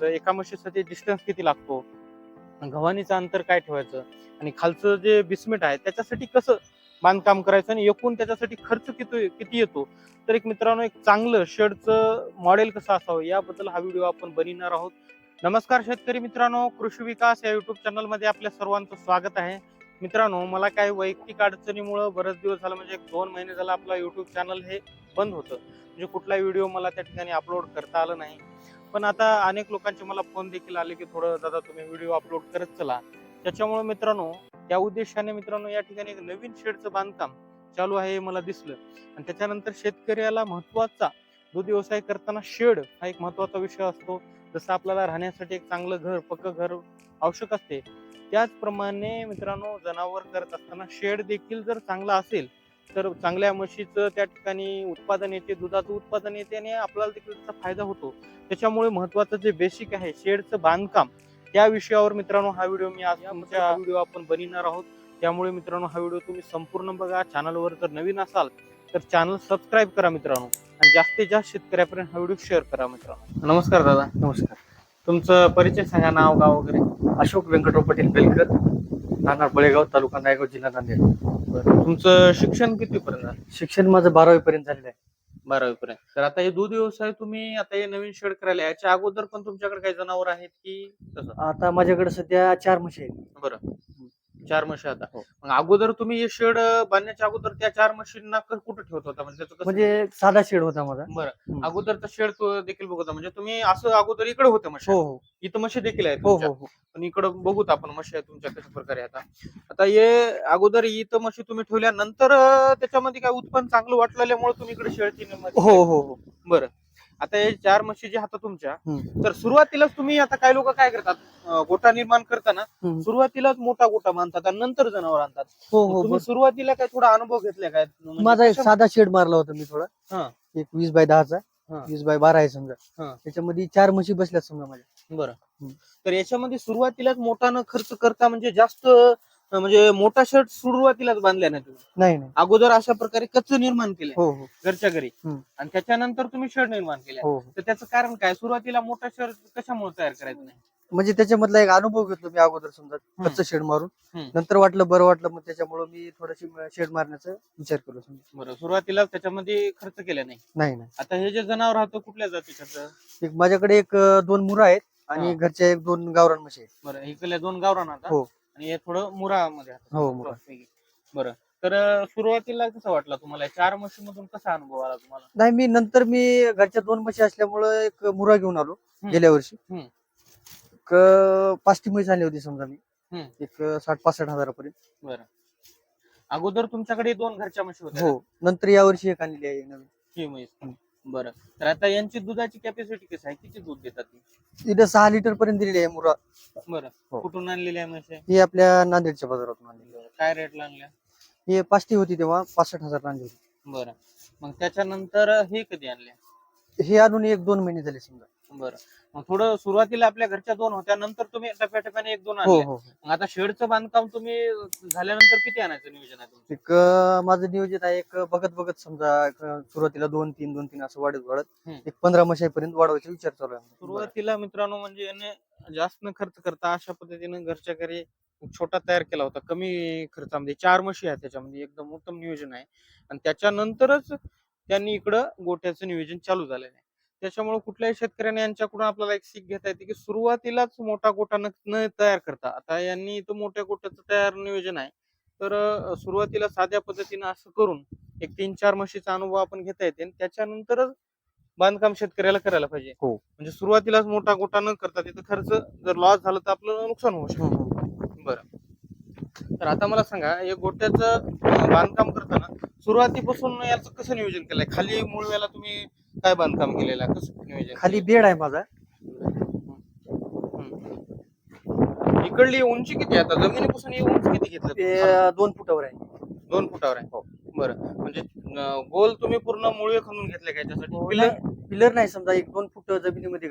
तर एका म्हशीसाठी डिस्टन्स किती लागतो? गव्हाणीचं अंतर काय ठेवायचं? आणि खालचं जे बिस्मिट आहे त्याच्यासाठी कसं बांधकाम करायचं? आणि एकूण त्याच्यासाठी खर्च किती किती येतो? तर एक मित्रांनो एक चांगलं शेडचं मॉडेल कसं असावं? याबद्दल हा व्हिडिओ आपण बनविणार आहोत. नमस्कार शेतकरी मित्रांनो कृषी विकास या युट्यूब चॅनलमध्ये आपल्या सर्वांचं स्वागत आहे. मित्रांनो मला काही वैयक्तिक अडचणीमुळं बरेच दिवस झालं म्हणजे एक दोन महिने झाला आपला युट्यूब चॅनल हे बंद होतं. म्हणजे कुठला व्हिडिओ मला त्या ठिकाणी अपलोड करता आलं नाही. पण आता अनेक लोकांचे मला फोन देखील आले की थोडं दादा तुम्ही व्हिडिओ अपलोड करत चला. त्याच्यामुळे मित्रांनो त्या उद्देशाने मित्रांनो या ठिकाणी एक नवीन शेडचं बांधकाम चालू आहे हे मला दिसलं. आणि त्याच्यानंतर शेतकऱ्याला महत्त्वाचा दूध व्यवसाय करताना शेड हा एक महत्त्वाचा विषय असतो. जसं आपल्याला राहण्यासाठी एक चांगलं घर पक्क घर आवश्यक असते. त्याचप्रमाणे मित्रांनो जनावर करत असताना शेड देखील जर चांगला असेल तर चांगल्या म्हशीचं त्या ठिकाणी उत्पादन येते दुधाचं उत्पादन येते आणि आपल्याला देखील त्याचा फायदा होतो. त्याच्यामुळे महत्वाचं जे बेसिक आहे शेडचं बांधकाम त्या विषयावर मित्रांनो हा व्हिडिओ मी आज आमच्या व्हिडिओ आपण बनविणार आहोत. त्यामुळे मित्रांनो हा व्हिडिओ तुम्ही संपूर्ण बघा. चॅनलवर जर नवीन असाल तर चॅनल सबस्क्राईब करा मित्रांनो. आणि जास्तीत जास्त शेतकऱ्यापर्यंत हा व्हिडिओ शेअर करा मित्रांनो. नमस्कार दादा. नमस्कार. तुमचं परिचय सांगा नाव गाव वगैरे. अशोक व्यंकटराव पाटील बेलकर. राहणार बळेगाव तालुका नायगाव जिल्हा नांदेड. तुमचं शिक्षण किती पर्यंत झालं? शिक्षण माझं बारावी पर्यंत झालेलं आहे. बारावी पर्यंत तर आता हे दूध व्यवसाय तुम्ही आता हे नवीन शेड करायला याच्या अगोदर पण तुमच्याकडे काही जनावर आहेत की आता माझ्याकडे सध्या चार म्हशी आहेत. बरं. चार म्हशी आता. हो. मग अगोदर तुम्ही हे शेड बांधण्याच्या अगोदर त्या चार म्हशींना क- कुठं ठेवत होता? म्हणजे त्याचं कसं- म्हणजे साधा शेड होता माझा. बरं. हम्म. अगोदरचा शेड तो देखील बघत म्हणजे तुम्ही असं अगोदर इकडे होते म्हशी हो हो. इथं म्हशी देखील आहेत हो तुमच्या. हो हो. पण इकडं बघूत आपण म्हशी आहेत तुमच्या कशा प्रकारे आता आता हे अगोदर इथं म्हशी तुम्ही ठेवल्या नंतर अं, त्याच्यामध्ये काय उत्पन्न चांगलं वाटलेल्यामुळे तुम्ही इकडे शेळची हो हो हो. बरं. आता हे चार म्हशी जे हातात तुमच्या. तर सुरुवातीलाच तुम्ही आता काही लोक काय करतात अं, गोटा निर्माण करताना. सुरुवातीलाच मोठा गोटा बांधतात आणि नंतर जनावर आणतात हो हो तुम्ही बस. सुरुवातीला काय थोडा अनुभव घेतलाय काय म्हणजे माझा एक कशा- साधा शेड मारला होता मी थोडा हा. एक वीस बाय दहाचा हा. वीस बाय बारा आहे समजा हा. त्याच्यामध्ये चार म्हशी बसल्यात समजा माझ्या बरं हम्म. तर याच्यामध्ये सुरुवातीलाच मोठा न खर्च करता म्हणजे जास्त म्हणजे मोठा शर्ट सुरुवातीलाच बांधल्या नाही तुम्ही? नाही नाही. अगोदर अशा प्रकारे कच्च निर्माण केले हो हो. घरच्या घरी. हम्म. आणि त्याच्यानंतर तुम्ही शेड निर्माण केले हो हो. तर त्याचं कारण काय? सुरुवातीला मोठा शर्ट कशामुळे तयार करायचं नाही? म्हणजे त्याच्यामधला एक अनुभव घेतलो मी अगोदर समजा. कच्चं शेड मारून. हम्म. नंतर वाटलं बरं वाटलं मग त्याच्यामुळे मी थोडीशी शेड मारण्याचा विचार केलो समजा. बरं सुरुवातीला त्याच्यामध्ये खर्च केला नाही? नाही नाही. आता हे जे जनावर राहतं कुठल्या जातीचं? एक माझ्याकडे एक अं, दोन मुरा आहेत आणि हा. घरच्या एक दोन गावरान म्हशी आहेत. बरं इकडल्या दोन गावरान आता? हो. आणि हे थोडं मुरामध्ये. हो मुरा. बरं. तर सुरुवातीला कसं वाटलं तुम्हाला? चार म्हशी मधून कसा अनुभव आला तुम्हाला? नाही मी नंतर मी घरच्या दोन म्हशी असल्यामुळं एक मुरा घेऊन आलो हम्म. गेल्या वर्षी. हम्म. एक अं, पाच टी म्हैस आणली होती समजा मी. हम्म. एक साठ पासष्ट हजारापर्यंत. बरं. अगोदर तुमच्याकडे दोन घरच्या म्हशी होत्या हो. नंतर या वर्षी एक आणली आहे नवीन. ही म्हैस. हम्म. बरं. तर आता यांची दुधाची कॅपॅसिटी कशी आहे? किती दूध देतात ती? इथं सहा लिटर पर्यंत दिलेली आहे मुरा. बरं. हो. कुठून आणलेली आहे म्हशी? ही आपल्या नांदेडच्या बाजारातून आणलेली बरं. काय रेटला आणल्या? ही पाचटी होती तेव्हा पासष्ट हजार आणली होती. बरं. मग त्याच्यानंतर हे कधी आणल्या? हे आणून एक दोन महिने झाले समजा. बरं. मग थोडं सुरुवातीला आपल्या घरच्या दोन होत्या नंतर तुम्ही टप्प्याटप्प्याने एक दोन हो आणल्या हो. मग आता शेडचं बांधकाम तुम्ही झाल्यानंतर किती आणायचं नियोजन आहे तुमचं? एक अं, माझं नियोजित आहे एक बघत बघत समजा एक, अं, सुरुवातीला दोन तीन दोन तीन असं वाढत वाढत हम्म. एक पंधरा म्हशीपर्यंत वाढवायचा विचार चालू आहे सुरुवातीला मित्रांनो म्हणजे याने जास्त न खर्च करता अशा पद्धतीने घरच्या घरी एक छोटा तयार केला होता कमी खर्चामध्ये. चार म्हशी आहेत त्याच्यामध्ये एकदम उत्तम नियोजन आहे. आणि त्याच्यानंतरच त्यांनी इकडं गोट्याचं नियोजन चालू झालेलं आहे. त्याच्यामुळे कुठल्याही शेतकऱ्याने यांच्याकडून आपल्याला एक सीख घेता येते की सुरुवातीलाच मोठा गोटा न तयार करता. आता यांनी इथं मोठ्या गोट्याचं तयार नियोजन आहे. तर सुरुवातीला साध्या पद्धतीनं असं करून एक तीन चार म्हशीचा अनुभव आपण घेता येते आणि त्याच्यानंतरच बांधकाम शेतकऱ्याला करायला पाहिजे. हो. म्हणजे सुरुवातीलाच मोठा गोटा न करता तिथं खर्च जर लॉस झाला तर आपलं नुकसान होऊ शकतं. बरं. तर आता मला सांगा हे गोट्याचं बांधकाम करताना सुरुवातीपासून याचं कसं नियोजन केलंय? खाली मूळव्याला तुम्ही काय बांधकाम केलेलं आहे? कसं नियोजन खाली बेड आहे माझा. इकडली उंची किती आहे आता? जमिनीपासून ही उंची किती घेतलं ते दोन फुटावर आहे. दोन फुटावर आहे? हो. बरं. म्हणजे अं, गोल तुम्ही पूर्ण मुळवे खणून घेतले का याच्यासाठी? हो, पिलर? पिलर नाही समजा एक दोन फूट जमिनीमध्ये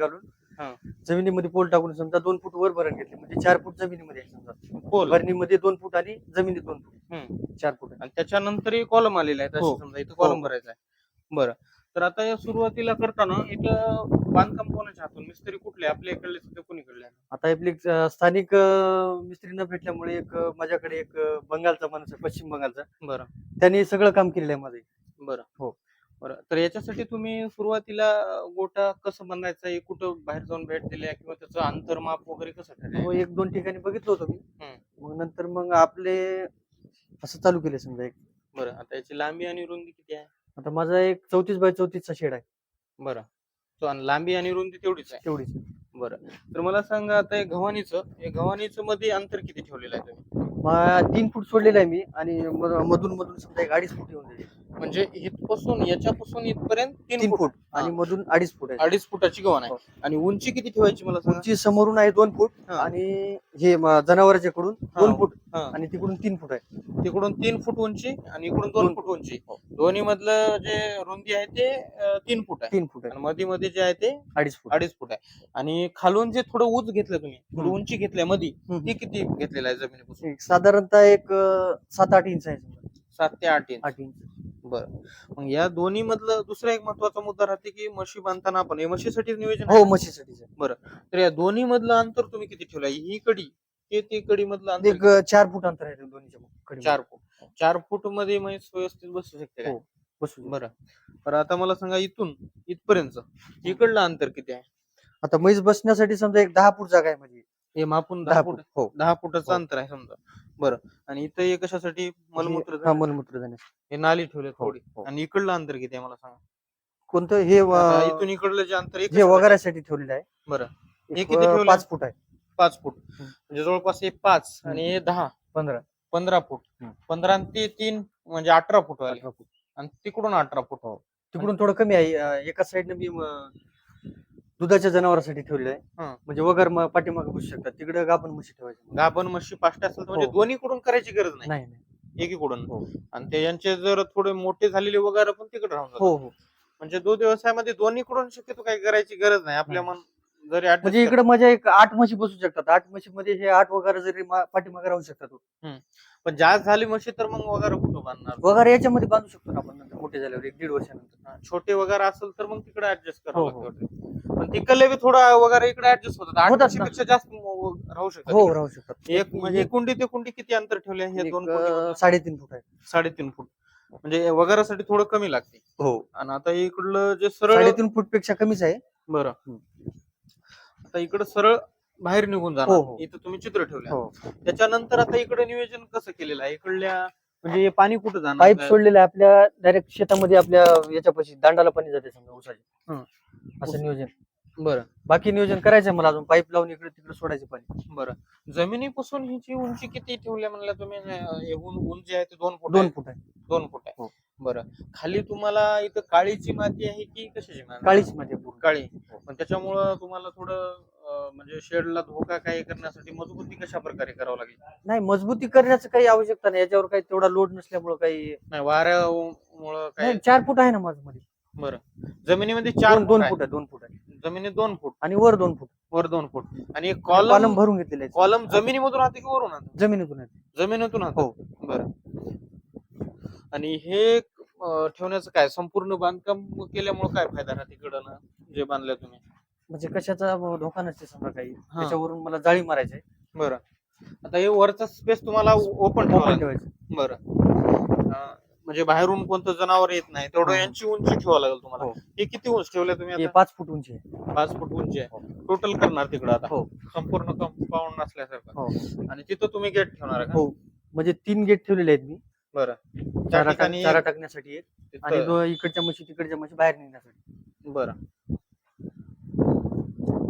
हा. जमिनीमध्ये पोल टाकून समजा दोन फूट वर भरण घेतले म्हणजे चार फूट जमिनीमध्ये आहे समजा. गोल भरणीमध्ये दोन फूट आणि जमिनीत दोन फूट. हम्म. चार फूट. आणि त्याच्यानंतर कॉलम आलेला आहे हो. समजा इथं कॉलम हो. भरायचा आहे. बरं. तर आता या सुरुवातीला करताना इथं बांधकाम कोणाच्या हातून? मिस्त्री कुठले? आपल्या इकडले सध्या कोणीकडले? आता आपली अं, स्थानिक अं, मिस्त्री न भेटल्यामुळे एक अं, माझ्याकडे एक अं, बंगालचा माणूस आहे पश्चिम बंगालचा. बरं. त्यांनी सगळं काम केलेलं आहे माझं. बरं. हो. बरं. तर याच्यासाठी तुम्ही सुरुवातीला गोटा कसं बांधायचा आहे कुठं बाहेर जाऊन भेट दिल्या किंवा त्याचं अंतरमाप वगैरे कसं ठरलं? हो, एक दोन ठिकाणी बघितलं होतं मी. मग नंतर मग आपले असं चालू केले समजा एक. बरं. आता याची लांबी आणि रुंदी किती आहे? आता माझा एक चौतीस बाय चौतीसचा शेड आहे. बरं. तो आणि लांबी आणि रुंदी तेवढीच आहे? तेवढीच बरं. तर मला सांगा आता हे गव्हाणीचं हे गव्हाणीचं मध्ये अंतर किती ठेवलेलं आहे तुम्ही? मग तीन फूट सोडलेलं आहे मी आणि मध- मधून मधून समजा एक अडीच फूट येऊन जाईल. म्हणजे इथपासून याच्यापासून इथपर्यंत तीन फूट आणि. मधून अडीच फूट आहे अडीच फुटाची गव्हाण आहे हो. आणि उंची किती ठेवायची मला सांगा उंची समोरून आहे दोन फूट हा. आणि हे म- जनावरांच्या कडून दोन हा. फूट हा. आणि तिकडून तीन फूट आहे तिकडून तीन फूट उंची आणि इकडून दोन दोन फूट उंची हो. दोन्ही मधलं जे रुंदी आहे ते अं, तीन फूट आहे तीन फूट आहे आणि मध्ये मध्ये जे आहे ते अडीच फूट अडीच फूट आहे आणि खालून जे थोडं उंच घेतलं तुम्ही थोडं हम्म. उंची घेतल्या मध्ये हम्म. ती किती घेतलेलं आहे जमिनीपासून एक साधारणतः एक अं, सात आठ इंच आहे समजा. सात ते आठ इंच आठ इंच बरं. मग या दोन्ही मधलं दुसरा एक महत्त्वाचा मुद्दा राहते की म्हशी बांधताना आपण हे म्हशीसाठी नियोजन हो आहे. म्हशीसाठीच आहे. तर या दोन्ही मधलं अंतर तुम्ही किती ठेवलं? ही कडी ते ते कडी मधलं अंतर एक अं, चार फूट अंतर आहे दोन्हीच्या कडे. चार फूट. चार फूटमध्ये म्हैस व्यवस्थित बसू शकते काय हो. बसू बरं. बरं आता मला सांगा इथून इथपर्यंत इकडलं अंतर किती आहे? आता म्हैस बसण्यासाठी समजा एक दहा फूट जागा आहे म्हणजे हे मापून दहा फूट हो. दहा फुटाचं हो. अंतर आहे समजा. बरं. आणि इथं हे कशासाठी मलमूत्र हे- हा जाण्यासाठी? मलमूत्र जाण्यासाठी. हे नाली ठेवले हो, थोडी. हो. आणि इकडलं अंतर किती आहे मला सांगा. कोणतं? हे इथून इकडलं जे अंतर हे कशासाठी? वगैरेसाठी ठेवलेलं आहे. बरं. एक, हे किती अं, ठेवलंय? पाच फूट आहे. पाच फूट. हम्म. म्हणजे जवळपास हे पाच आणि हे दहा. पंधरा. पंधरा फूट. हम्म. पंधरा आणि ते तीन म्हणजे अठरा फूट आले अठरा फूट. आणि तिकडून अठरा फूट. तिकडून थोडं कमी आहे. अं, एका साईडने मी अं, दुधाच्या जनावरांसाठी ठेवलेलं आहे. हा. म्हणजे वगैरे म- पाठीमागे बसू शकतात. तिकडे गाभण म्हशी ठेवायची गाभण म्हशी पाष्ट असेल तर म्हणजे हो. दोन्हीकडून करायची गरज नाही. नाही नाही. एकीकडून. हो. आणि ते यांचे जर थोडे मोठे झालेले वगैरे पण तिकडे राहून जातात. हो हो. म्हणजे दूध व्यवसायामध्ये दोन्हीकडून शक्यतो काही करायची गरज नाही. आपल्या मन जरी adjust म्हणजे इकडे माझ्या एक आठ म्हशी बसू शकतात. आठ म्हशी मध्ये हे आठ वगैरे जरी मा- पाठीमागे राहू शकतात. पण जास्त झाली म्हशी तर मग वगैरे कुठं बांधणार? वगैरे याच्यामध्ये बांधू शकतो ना आपण नंतर मोठे झाल्यावर एक दीड वर्षानंतर. हा, छोटे वगैरे असेल तर मग तिकडे ऍडजस्ट करावं हो, हो. लागतं वाटतं. पण तिकडले बी थोडा वगैरे इकडे ऍडजस्ट होतात. आठ होतात ना. म्हशीपेक्षा जास्त म- राहू हो. राहू शकतात. एक म्हणजे एक कुंडी ते कुंडी किती अंतर ठेवले हे एक, दोन अं, कुंडी साडेतीन फूट आहे. साडेतीन फूट. म्हणजे वगैरेसाठी थोडं कमी लागते. हो. आणि आता इकडलं जे सरळ साडेतीन फूटपेक्षा कमीच आहे. बरं. आता इकडं सरळ बाहेर निघून हो, जाणार. हो. इथं तुम्ही चित्र ठेवले. हो. त्याच्यानंतर आता इकडे नियोजन कसं केलेलं आहे? इकडल्या म्हणजे हे पाणी कुठं जाणार? पाईप? सोडलेलं आहे आपल्या डायरेक्ट शेतामध्ये आपल्या याच्यापाशी दांडाला पाणी जाते समजा ऊसाचे. हं. असं नियोजन. बरं. बाकी नियोजन करायचंय मला अजून. पाईप लावून इकडे तिकडे सोडायचं पाणी. बरं. जमिनीपासून हिची उंची किती ठेवल्या म्हणल्या तुम्ही? अं, हे उं- उंची आहे ते दोन फूट दोन आहे? फूट आहे. दोन फूट आहे. हो. बरं. खाली तुम्हाला इथं काळीची माती आहे की कशाची माती काळीच मध्ये पूर्ण. काळी. पण त्याच्यामुळं तुम्हाला थोडं अं, म्हणजे शेडला धोका काही करण्यासाठी मजबूती कशा प्रकारे करावं लागेल? नाही मजबूती करण्याचं काही आवश्यकता नाही. याच्यावर काही तेवढा लोड नसल्यामुळे काही नाही वाऱ्यामुळं काय नाही, चार फूट आहे ना माझं मध्ये बरं. जमिनीमध्ये चार दोन दोन फूट फूट आहे दोन फूट आहे. जमिनीत दोन फूट. आणि वर दोन फूट. वर दोन फूट. आणि एक कॉलम कॉलम भरून घेतलेले आहेत कॉलम जमिनीमधून राहते की वरून राहते? जमिनीतून जमिनीतून राहते. हो. बरं. आणि हे ठेवण्याचं काय? संपूर्ण बांधकाम केल्यामुळे काय फायदा राहते इकडं जे बांधलंय तुम्ही? म्हणजे कशाचा धोका नसते समजा काही? हा. त्याच्यावरून मला जाळी मारायची आहे. बरं. आता हे वरचा स्पेस तुम्हाला ओपन ओपन ठेवा ठेवायचं. बरं. म्हणजे बाहेरून कोणतं जनावर येत नाही तेवढं हो. यांची उंची ठेवा लागेल तुम्हाला. हो. हे किती उंच ठेवलंय तुम्ही हे पाच फूट उंची आहे. पाच फूट उंची आहे. टोटल करणार तिकडं आता. हो. संपूर्ण कंपाऊंड नसल्यासारखं. हो. आणि तिथं तुम्ही गेट ठेवणार हो. म्हणजे तीन गेट ठेवलेले आहेत मी. बरं. त्या चारा ठिकाणी टाक- चारा टाकण्यासाठी एक आणि तिथं- दो- इकडच्या म्हशी तिकडच्या म्हशी बाहेर निघण्यासाठी. बरं.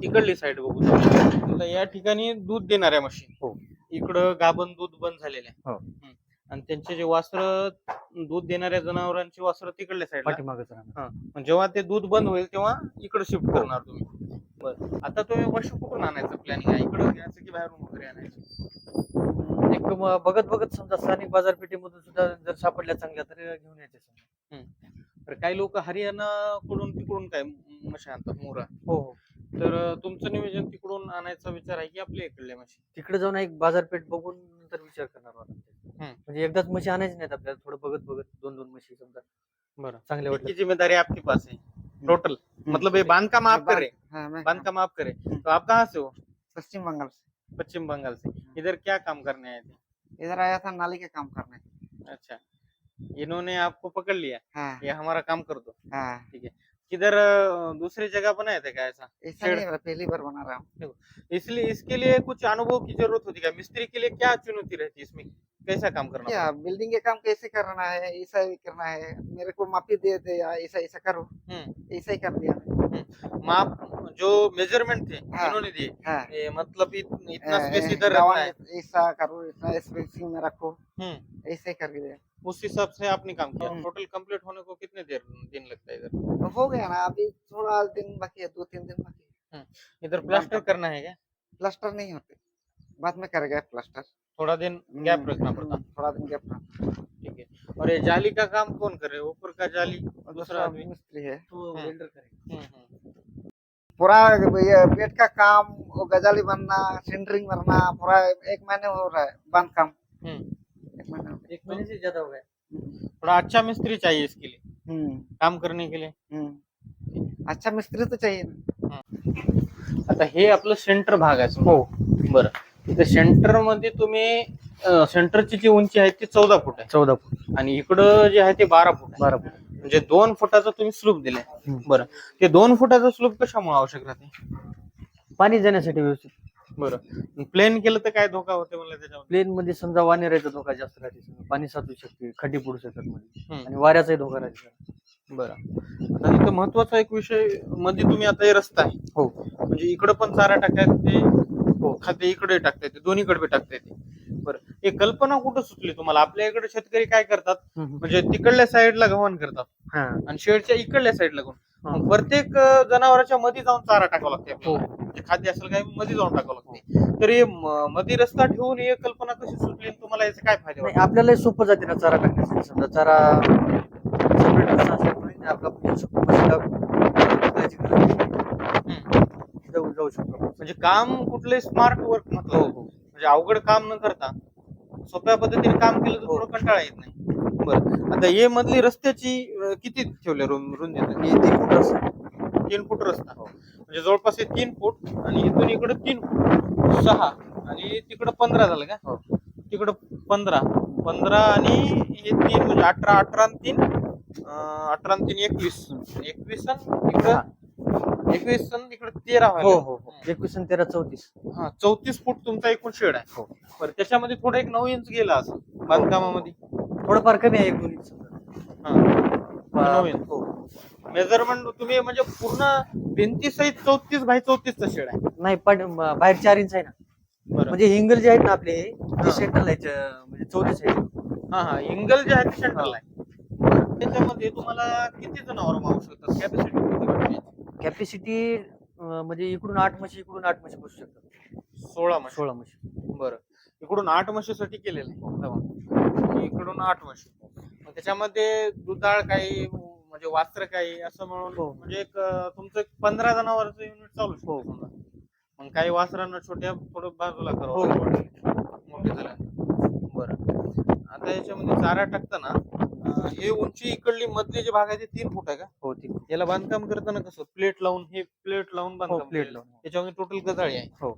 तिकडली साईड बघू. आता या ठिकाणी दूध देणाऱ्या म्हशी हो. इकडं गाभण दूध बंद झालेले आहे. हो. हम्म. आणि त्यांचे जे वासर दूध देणाऱ्या जनावरांची वासर तिकडल्या साईडला पाठीमागच राहणार जेव्हा ते दूध बंद होईल तेव्हा इकडे शिफ्ट हो. करणार तुम्ही. बरं. आता तुम्ही म्हशी कुठून आणायचं? प्लॅनिंग आहे. इकडे घ्यायचं की बाहेरून वगैरे आणायचं? एक म- बघत बघत समजा स्थानिक बाजारपेठेमधून सुद्धा जर सापडल्या चांगल्या तर घेऊन यायचे समजा. तर काही लोक हरियाणा कडून तिकडून काय म्हशी आणतात मोरा हो हो. तर तुमचं नियोजन तिकडून आणायचा विचार आहे की आपल्या इकडल्या म्हशी तिकडे जाऊन एक बाजारपेठ बघून नंतर विचार करणार. म्हणजे एकदाच म्हशी आणायची नाहीत आपल्याला थोडं बघत बघत दोन दोन म्हशी समजा. बरं. चांगले वाटले की जिम्मेदारी आपके पास है. टोटल मतलब ये बांधकाम आप कर. हैं हाँ बांधकाम. आप करे. तो आप कहाँ से हो? पश्चिम बंगाल से. पश्चिम बंगाल से। इधर क्या काम करने आए थे? इधर आया था नाली का काम करने। अच्छा। इन्होंने आपको पकड़ लिया? हाँ। ये हमारा काम कर दो। हाँ। है। किधर दूसरी जगह बनाए थे क्या ऐसा? है, पहली बार बना रहा हूँ। इसलिए इसके लिए कुछ अनुभव की ज़रूरत होती है मिस्त्री के लिए क्या चुनौती रहती है इसमें? कैसा काम करना क्या बिल्डिंग के काम कैसे करना है? ऐसा ही करना है। मेरे को माफ़ी दे दे या ऐसा ऐसा करो। हम्म। ऐसा ही कर दिया। मैंने। जो मेज़रमेंट थे हाँ। इन्होंने दिए। हाँ। मतलब इत, इतना स्पेस इधर रखना है। ऐसा करो इतना स्पेसिंग में रखो। हम्म। ऐसे कर दिया उस हिसाब से आपने काम किया। हम्म। टोटल कंप्लीट होने को कितने देर दिन लगता है इधर? हो गया ना अभी थोड़ा दिन बाकी है दो तीन दिन बाकी है। इधर प्लास्टर करना है क्या? प्लास्टर नहीं होते। बाद में करेगा प्लास्टर थोड़ा दिन गैप हम्म, रखना पड़ता। हम्म, थोड़ा दिन गैप रखना ठीक है। और ये जाली का काम कौन करे ऊपर का जाली दूसरा मिस्त्री है तो. वेल्डर करेगा। हम्म, हम्म. पूरा ये पेट का काम वो गजाली बनना सेंटरिंग बनना पूरा एक महीने हो रहा है बांध काम. एक महीने एक महीने से ज्यादा हो गया। थोड़ा अच्छा मिस्त्री चाहिए इसके लिए हम्म, काम करने के लिए। हम्म. अच्छा मिस्त्री तो चाहिए ना। आता हे आपलं सेंटर भाग आहे हो बरं. इथे सेंटरमध्ये तुम्ही सेंटरची जी उंची आहे ती चौदा फूट आहे. चौदा फूट. आणि इकडं जे आहे ते बारा फूट आहे. बारा फूट. म्हणजे दोन फुटाचा तुम्ही स्लूप दिलाय. बरं. ते दोन फुटाचा स्लूप कशामुळे आवश्यक राहते? पाणी जाण्यासाठी व्यवस्थित. बरं. प्लेन केलं तर काय धोका होते म्हणलं त्याच्यावर? प्लेन मध्ये समजा वानेराचा धोका जास्त राहते. समजा. पाणी साचू शकते खड्डे पडू शकतात मध्ये हम्म. आणि वाऱ्याचाही धोका राहते. बरं. आता इथं महत्त्वाचा एक विषयमध्ये तुम्ही आता हे रस्ता आहे. हो. म्हणजे इकडं पण चारा टाकता येते हो. खाते इकडे टाकता येते दोन्हीकडे बी टाकता येते बरं हे कल्पना कुठं सुचली तुम्हाला आपल्या इकडे शेतकरी काय करतात म्हणजे तिकडल्या साईडला गव्हाण करतात हा आणि शेडच्या इकडल्या साईडला गव्हाण हा. मग प्रत्येक अं, जनावराच्या मध्ये जाऊन चारा टाकावा लागते हो. आपल्याला म्हणजे खाद्य असेल काय मध्ये जाऊन टाकावं लागते तर हे म- मध्ये रस्ता ठेवून हे कल्पना कशी सुचली आणि तुम्हाला याचे काय फायदे नाही वाटले? आपल्याला सोपं जाते ना चारा टाकण्यासाठी समजा चारा separate रस्ता असल्यामुळे ते आपला आपण येऊ शकतो म्हशीला जायची गरज नाही. हम्म. जाऊ जाऊ शकतो. म्हणजे काम कुठले स्मार्ट वर्क हो म्हटलं हो म्हणजे अवघड काम न करता सोप्या पद्धतीने काम केलं तर हो. थोडं कंटाळा येत नाही. बरं. आता हे मधली रस्त्याची किती ठेवले रुंदी रुंदी तीन फूट रस्ता. तीन फूट रस्ता. म्हणजे जवळपास हे तीन फूट आणि इथून इकडे तीन फूट. सहा. आणि तिकडं पंधरा झालं का? हो. तिकडं पंधरा. पंधरा आणि हे तीन म्हणजे अठरा अठरा तीन अठरा तीन एकवीस. एकवीस आणि इकडं एकवीस इकडे तेरा हो व्हायला. हो. हो एकवीस आणि तेरा चौतीस. हा चौतीस फूट तुमचा एकूण शेड आहे. हो. बरं त्याच्यामध्ये थोडं एक नऊ इंच गेला असं बांधकामामध्ये. थोडंफार कमी आहे एक दोन इंच. हा नऊ इंच हो. मेजरमेंट तुम्ही म्हणजे पूर्ण भिंती सहित चौतीस बाय चौतीसचा शेड आहे. नाही पण बाहेर चार इंच आहे ना. म्हणजे हिंगल जे आहेत ना आपले हा. ते सेंट्रल आहे च- म्हणजे चौतीस आहे. हा हा इंगल जे आहे ते सेंट्रल आहे. त्याच्यामध्ये तुम्हाला किती जनावर मावू शकतात कॅपॅसिटी कॅपॅसिटी म्हणजे इकडून आठ म्हशी इकडून आठ म्हशी बसू शकतात. सोळा म्हशी. सोळा म्हशी. बरं. इकडून आठ म्हशीसाठी केलेलं. आहे. इकडून आठ म्हशी. मग त्याच्यामध्ये दुधाळ काही म्हणजे वास्त्र काही असं मिळून हो. म्हणजे एक अं, तुमचं एक पंधरा जनावरचं युनिट चालू शकतो हो. समजा. मग काही वासरांना छोट्या थोडं बाजूला हो. करावं मोठे झाल्या बरं. आता याच्यामध्ये चारा टाकताना हे उंची इकडली मधली जे भाग आहे ते तीन फूट आहे का? हो ती याला बांधकाम करताना कसं? प्लेट लावून हे प्लेट लावून हो बांधकाम प्लेट केलेलं. लावून त्याच्यामध्ये टोटल गजाळी आहे. हो.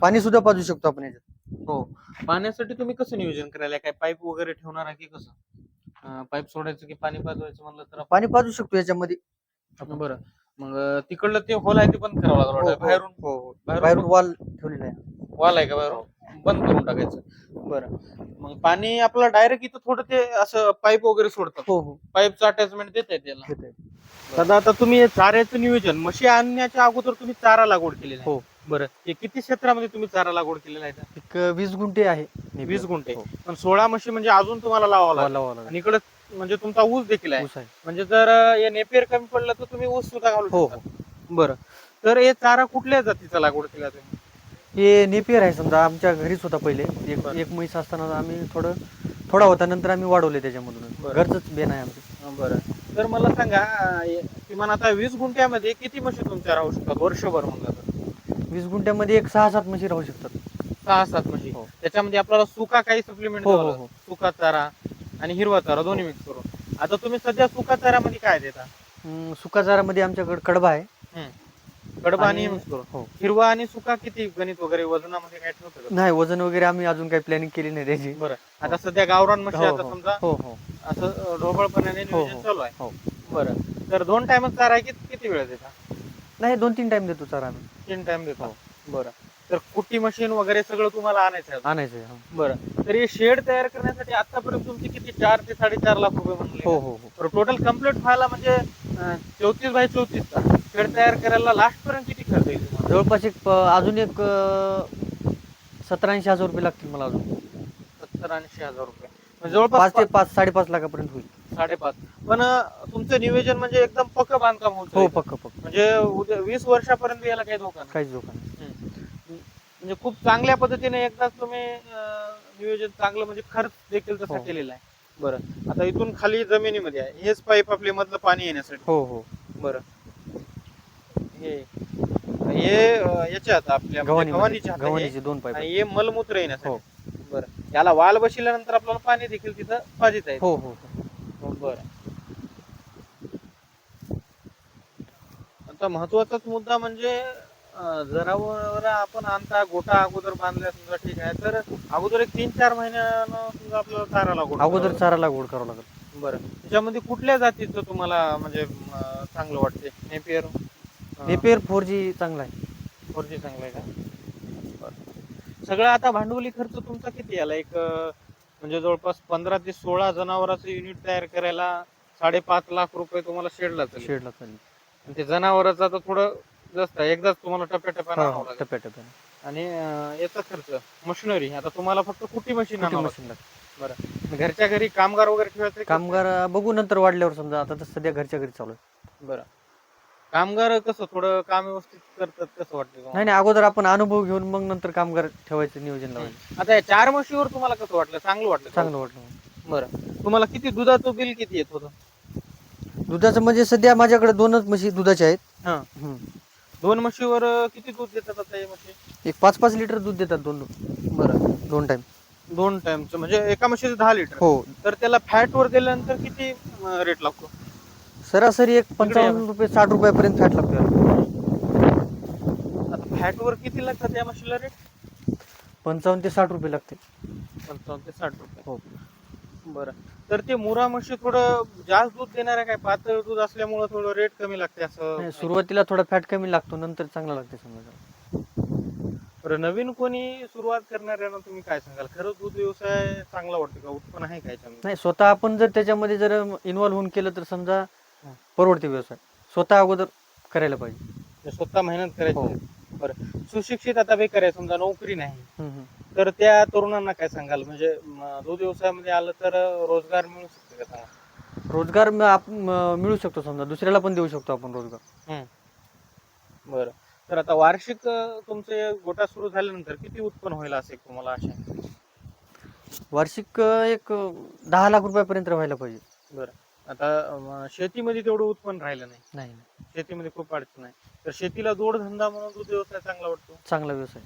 पाणी सुद्धा पाजू शकतो आपण याच्यात. हो. पाण्यासाठी तुम्ही कसं नियोजन करायला? काय पाईप वगैरे ठेवणार आहे की कसं? पाईप सोडायचं की पाणी पाजवायचं म्हणलं तर आपण- पाणी पाजू शकतो याच्यामध्ये. बरं. मग अं, तिकडलं ते होल आहे ते बंद करावं लागलं हो, वाटतं. हो. बाहेरून हो हो. बाहेरून बाहेरून वॉल ठेवलेला आहे. वॉल आहे का बाहेरून? बंद करून टाकायचं. बरं. मग पाणी आपलं डायरेक्ट इथं थोडं ते असं पाईप वगैरे सोडतात. हो हो. पाईपचं अटॅचमेंट देत आहे त्याला. आहे. दादा आता तुम्ही हे चाऱ्याचं नियोजन म्हशी आणण्याच्या अगोदर तुम्ही चारा लागवड केलेला आहे. हो बरं. हे किती क्षेत्रामध्ये तुम्ही चारा लागवड केलेला आहे? एक वीस गुंठे आहे. वीस गुंठे. हो. पण सोळा म्हशी म्हणजे अजून तुम्हाला लावावं लागेल. आणि इकडे म्हणजे तुमचा ऊस देखील आहे. ऊस आहे. म्हणजे जर अं, हे नेपियर कमी पडलं तर तुम्ही ऊस सुद्धा घालू हो. शकता. बरं. तर हे चारा कुठल्या जातीचा लागवड केला तुम्ही? हे नेपियर आहे समजा आमच्या घरीच होता पहिले. एक बरं. एक म्हैस असताना आम्ही थोडं थोडा होता नंतर आम्ही वाढवले त्याच्यामधून. बरं. घरच बेन आहे आमचं. बरं. तर मला सांगा अं, किमान आता वीस गुंठ्यामध्ये किती म्हशी तुमच्या राहू शकतात वर्षभर म्हणलं तर? वीस गुंठ्यामध्ये एक सहा सात म्हशी राहू शकतात. सहा सात म्हशी. हो. त्याच्यामध्ये आपल्याला सुका काही सप्लिमेंट हो, हो, हो. सुका चारा आणि हिरवा चारा दोन्ही मिक्स करून. आता तुम्ही सध्या सुका चाऱ्यामध्ये काय देता? अं, सुका चारामध्ये आमच्याकडे कडबा आहे. कडबा आणि. हो. हिरवा आणि सुका किती गणित वगैरे वजनामध्ये काय ठेवतं का? नाही वजन वगैरे आम्ही अजून काही प्लॅनिंग केली नाही त्याची. बरं. आता सध्या गावरान म्हशी हो, आता हो. समजा हो हो. असं अं, ढोबळपणाने हो, नियोजन हो. चालू आहे. हो. बरं. तर दोन टाइम चारा आहे किती किती वेळ देता? नाही दोन तीन टाइम देतो चारा आम्ही. तीन टाइम देतो? हो. बरं. तर कुट्टी मशीन वगैरे सगळं तुम्हाला आणायचं आहे आणायचं आहे, हो. बरं. तर हे शेड तयार करण्यासाठी आतापर्यंत तुमची किती? चार ते साडेचार लाख रुपये म्हणले हो हो हो. टोटल कंप्लीट व्हायला म्हणजे चौतीस बाय चौतीस चा शेड तयार करायला लास्ट पर्यंत किती खर्च येईल? तुम्हाला? जवळपास एक प- अजून एक सतरा ऐंशी हजार रुपये लागतील मला अजून. सत्तर ऐंशी हजार रुपये. म्हणजे जवळपास पाच ते पाच साडेपाच लाखापर्यंत होईल. साडेपाच. पण अं, तुमचं नियोजन म्हणजे एकदम पक्क बांधकाम होत हो पक्क पक्क. म्हणजे उद्या वीस वर्षापर्यंत याला काही धोका नाही. काहीच धोका नाही. म्हणजे खूप चांगल्या पद्धतीने एकदाच तुम्ही अं, नियोजन चांगलं म्हणजे खर्च देखील तसा हो. केलेला आहे. बरं. आता इथून खाली जमिनीमध्ये आहे. हेच पाईप आपले मधलं पाणी येण्यासाठी. हो हो. बरं. हे हे याच्यात आपल्या म्हणजे गव्हाणी गव्हाणीच्या हातात आहे. गव्हाणीचे दोन पाईप आणि हे मलमूत्र हो. येण्यासाठी बरं. याला वाल बसल्यानंतर आपल्याला पाणी देखील तिथं पाजित आहे. हो हो. हो. बरं. आता महत्वाचाच मुद्दा म्हणजे जनावर आपण आणता गोटा अगोदर बांधल्या समजा ठीक आहे तर अगोदर एक तीन चार महिन्यानं समजा आपल्याला चारा लागवड अगोदर चारा लागवड करावं लागेल. बरं. त्याच्यामध्ये कुठल्या जातीचं तुम्हाला म्हणजे चांगलं वाटते नेपियर? नेपियर फोर जी चांगला आहे. फोरजी चांगलं आहे का? बरं. सगळं आता भांडवली खर्च तुमचा किती आला? एक अं, म्हणजे जवळपास पंधरा ते सोळा जनावरांचं युनिट तयार करायला साडेपाच लाख रुपये तुम्हाला शेडला चालेल. शेडला चालेल. आणि ते जनावरांचा तर थोडं जास्त आहे. एकदाच तुम्हाला टप्प्याटप्प्यानं हो, आणावं हो, लागेल. टप्प्या टप्प्याने आणि अं, याचा खर्च? मशिनरी. आता तुम्हाला फक्त कुटी मशीन कुठे आणावं मशीन लागतं. लागेल. घरच्या घरी कामगार वगैरे ठेवायचे का? कामगार अं, बघू नंतर वाढल्यावर समजा. आता तर सध्या घरच्या घरी चालू आहे. बरं. कामगार कसं थोडं काम व्यवस्थित करतात कसं वाटतं तुम्हाला? नाही नाही अगोदर आपण अनुभव घेऊन मग नंतर कामगार ठेवायचं नियोजन लावायचं. आता या चार म्हशीवर तुम्हाला कसं वाटलं? चांगलं वाटलं का? चांगलं वाटलं. बरं. तुम्हाला किती दुधाचं बिल किती येत होतं? दुधाचं म्हणजे सध्या माझ्याकडे दोनच म्हशी दुधाच्या आहेत. हा. हम्म. दोन म्हशीवर अं, किती दूध देतात आता हे म्हशी? एक पाच पाच लिटर दूध देतात दोन बरं. दोन टाइम दोन टाइमचं म्हणजे एका म्हशीचं दहा लिटर. हो. तर तर त्याला फॅट वर दिल्यानंतर किती रेट लागतो? सरासरी एक पंचावन्न रुपये साठ रुपयापर्यंत फॅट लागतो याला. आता फॅट वर किती लागतात या म्हशीला रेट पंचावन्न ते साठ रुपये लागते पंचावन्न ते साठ रुपये. हो. बरं. तर ते मुरा म्हशी थोडं जास्त दूध देणार आहे काय? पातळ दूध असल्यामुळे थोडं रेट कमी लागते असं? नाही, सुरुवातीला थोडा फॅट कमी लागतो नंतर चांगला लागते समजा. बरं नवीन कोणी सुरुवात करणाऱ्यांना तुम्ही काय सांगाल? खरंच दूध व्यवसाय चांगला वाटतो का? उत्पन्न आहे काय याच्यामध्ये? नाही स्वतः आपण जर त्याच्यामध्ये जर इन्व्हॉल्व होऊन केलं तर समजा. परवडते व्यवसाय. स्वतः अगोदर करायला पाहिजे. म्हणजे स्वतः मेहनत हो. करायची बरं. सुशिक्षित आता बेकार आहे समजा नोकरी नाही. हम्म, हम्म. तर त्या तरुणांना काय सांगाल? म्हणजे म, दूध व्यवसायामध्ये आलं तर रोजगार मिळू शकतो का सांगा रोजगार म- आप- म- मिळू शकतो समजा. दुसऱ्याला पण देऊ शकतो आपण रोजगार. बरं. तर आता वार्षिक अं, तुमचे गोटा सुरू झाल्यानंतर किती उत्पन्न होईल असे तुम्हाला आहे? वार्षिक अं, एक अं, दहा लाख रुपयापर्यंत व्हायला पाहिजे. बरं. आता शेतीमध्ये तेवढं उत्पन्न राहिलं नाही. नाही शेतीमध्ये खूप अडचण आहे. तर शेतीला जोडधंदा म्हणून दूध व्यवसाय चांगला वाटतो. चांगला व्यवसाय.